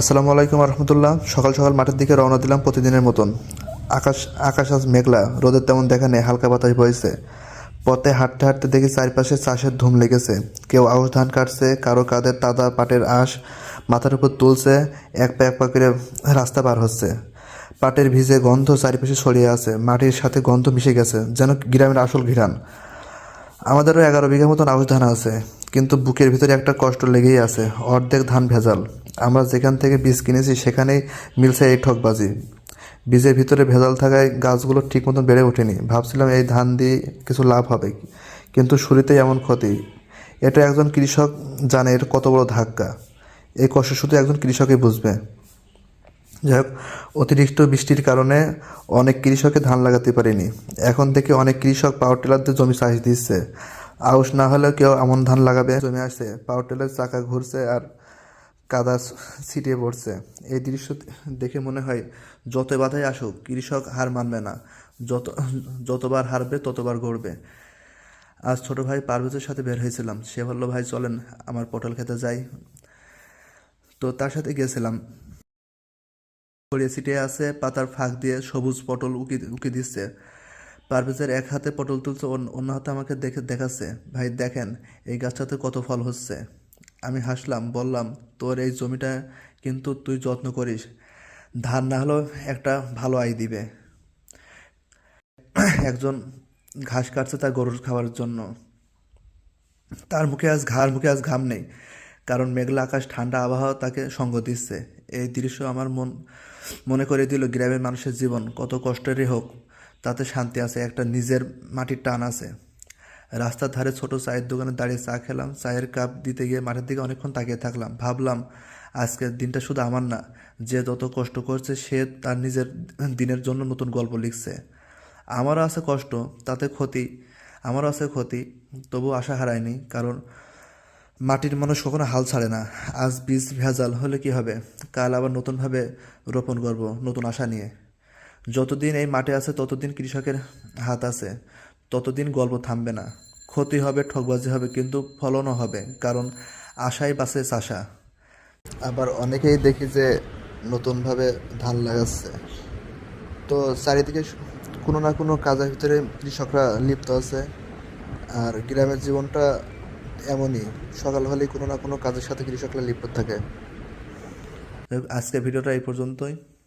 আসসালামু আলাইকুম রহমতুল্লাহ সকাল সকাল মাঠের দিকে রওনা দিলাম প্রতিদিনের মতন। আকাশ আকাশ আজ মেঘলা, রোদের তেমন দেখা নেই, হালকা বাতাস বইছে। পথে হাঁটতে হাঁটতে দেখি চারপাশে চাষের ধুম লেগেছে। কেউ আউশ ধান কাটছে, কারও কাদের তাদা পাটের আঁশ মাথার উপর তুলছে, এক পা এক পা করে রাস্তা পার হচ্ছে। পাটের ভিজে গন্ধ চারিপাশে ছড়িয়ে আছে, মাটির সাথে গন্ধ মিশে গেছে, যেন গ্রামের আসল ঘিরান। আমাদেরও এগারো বিঘা মতন আউশ ধান আছে। কিন্তু বুকের ভিতরে একটা কষ্ট লেগেই আছে। অর্ধেক ধান ভেজাল। আমরা যেখান থেকে বীজ কিনেছি, সেখানেই মিলছে এই ঠকবাজি। বীজের ভিতরে ভেজাল থাকায় গাছগুলো ঠিক মতন বেড়ে ওঠেনি। ভাবছিলাম এই ধান দিয়ে কিছু লাভ হবে, কিন্তু শুরুতেই এমন ক্ষতি। এটা একজন কৃষক জানে এর কত বড় ধাক্কা। এই কষ্ট শুধু একজন কৃষকই বুঝবে। যাই হোক, অতিরিক্ত বৃষ্টির কারণে অনেক কৃষকে ধান লাগাতে পারেনি। এখন থেকে অনেক কৃষক পাওয়ার টিলারদের জমি চাষ দিচ্ছে। আউশ না হলেও কেউ এমন ধান লাগাবে জমে আসছে পাওয়ার টিলার চাকা ঘুরছে আর কাদা ছিটিয়ে পড়ছে। এই দৃশ্য দেখে মনে হয় যত বাধাই আসুক, কৃষক হার মানবে না। যত, যতবার হারবে, ততবার গড়বে। আজ ছোট ভাই পারভেজের সাথে বের হয়েছিলাম। সে বলল, ভাই, চলেন, আমার পটল খেতে যাই। তো তার সাথে গেছিলাম ছড়িয়ে ছিটিয়ে আছে, পাতার ফাঁক দিয়ে সবুজ পটল উকি উকি দিচ্ছে। পারভেজের এক হাতে পটল তুলছে অন্য হাতে আমাকে দেখে দেখাচ্ছে। ভাই, দেখেন, এই গাছটাতে কত ফল হচ্ছে। আমি হাসলাম, বললাম, তোর এই জমিটা কিন্তু তুই যত্ন করিস। ধান না হলেও একটা ভালো আয় দিবে। একজন ঘাস কাটছে তার গরুর খাওয়ার জন্য। তার মুখে আজ ঘাড় মুখে আজ ঘাম নেই, কারণ মেঘলা আকাশ, ঠান্ডা আবহাওয়া তাকে সঙ্গ দিচ্ছে। এই দৃশ্য আমার মন মনে করে দিল গ্রামের মানুষের জীবন, কত কষ্টেরই হোক। তাতে শান্তি আছে, একটা নিজের মাটির টান আছে। রাস্তার ধারে ছোট চায়ের দোকানে দাঁড়িয়ে চা খেলাম, চায়ের কাপ দিতে গিয়ে মাঠের দিকে অনেকক্ষণ তাকিয়ে থাকলাম। ভাবলাম, আজকের দিনটা শুধু আমার না, যে যত কষ্ট করছে সে তার নিজের দিনের জন্য নতুন গল্প লিখছে। আমারও আছে কষ্ট, তাতে ক্ষতি, আমারও আছে ক্ষতি, তবু আশা হারায়নি, কারণ মাটির মানুষ কখনো হাল ছাড়ে না। আজ বীজ ভেজাল হলে কি হবে? কাল আবার নতুনভাবে রোপণ করব, নতুন আশা নিয়ে। যতদিন এই মাঠে আছে, ততদিন কৃষকের হাত আছে। ততদিন গল্প থামবে না। ক্ষতি হবে ঠকবাজি হবে, কিন্তু ফলনও হবে, কারণ আশাই বাসে চাষা। আবার অনেকেই দেখি যে নতুনভাবে ধান লাগাচ্ছে। তো চারিদিকে কোনো না কোনো কাজের ভিতরে কৃষকরা লিপ্ত আছে, আর গ্রামের জীবনটা এমনই। সকাল হলেই কোনো না কোনো কাজের সাথে কৃষকরা লিপ্ত থাকে। আজকে ভিডিওটা এই পর্যন্তই।